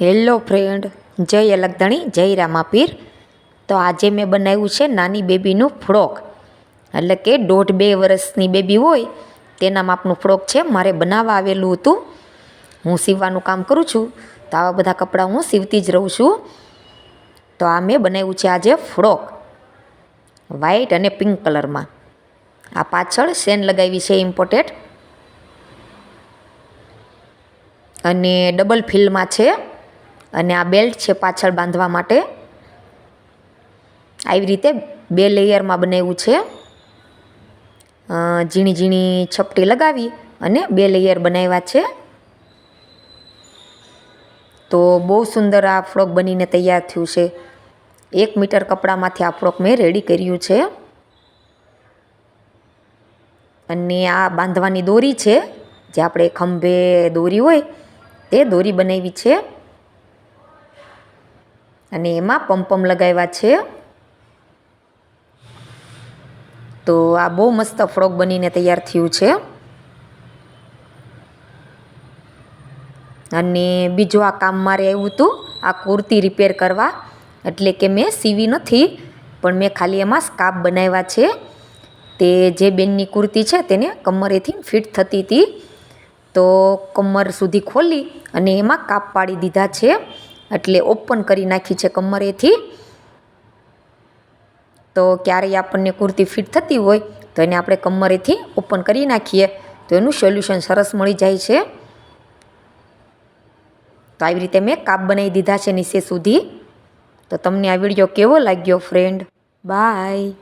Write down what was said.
Hello friend, જય અલગધણી, જય રામાપીર. તો આજે મેં બનાવ્યું છે નાની બેબીનું ફ્રોક. એટલે કે દોઢ બે વર્ષની બેબી હોય તેના માપનું ફ્રોક છે, મારે બનાવવા આવેલું હતું. હું સીવવાનું કામ કરું છું, તો આવા બધા કપડાં હું સીવતી જ રહું છું. તો આ મેં બનાવ્યું છે આજે ફ્રોક, વ્હાઈટ અને પિંક કલરમાં. આ પાછળ સેન લગાવી છે ઇમ્પોર્ટેડ. અને ડબલ ફિલમાં છે. અને આ બેલ્ટ છે પાછળ બાંધવા માટે. આવી રીતે બે લેયરમાં બનાવ્યું છે. ઝીણી ઝીણી છપટી લગાવી અને બે લેયર બનાવ્યા છે. તો બહુ સુંદર આ ફ્રોક બનીને તૈયાર થયું છે. એક મીટર કપડામાંથી આ ફ્રોક મેં રેડી કર્યું છે. અને આ બાંધવાની દોરી છે. જે આપણે ખંભે દોરી હોય, તે દોરી બનાવી છે. અને એમાં પંપમ લગાવ્યા છે. તો આ બહુ મસ્ત ફ્રોક બનીને તૈયાર થયું છે. અને બીજું આ કામ મારે આવ્યું હતું, આ કુર્તી રિપેર કરવા. એટલે કે મેં સીવી નથી, પણ મેં ખાલી એમાં સ્કાપ બનાવ્યા છે. તે જે બેનની કુર્તી છે તેને કમરેથી ફિટ થતી હતી. તો કમર સુધી ખોલી અને એમાં કાપ પાડી દીધા છે. એટલે ઓપન કરી નાખી છે કમરેથી. તો ક્યારેય આપણને કુર્તી ફિટ થતી હોય, તો એને આપણે કમરેથી ઓપન કરી નાખીએ, તો એનું સોલ્યુશન સરસ મળી જાય છે. તો આવી રીતે મેં કાપ બનાવી દીધા છે નીચે સુધી. તો તમને આ વીડિયો કેવો લાગ્યો ફ્રેન્ડ બાય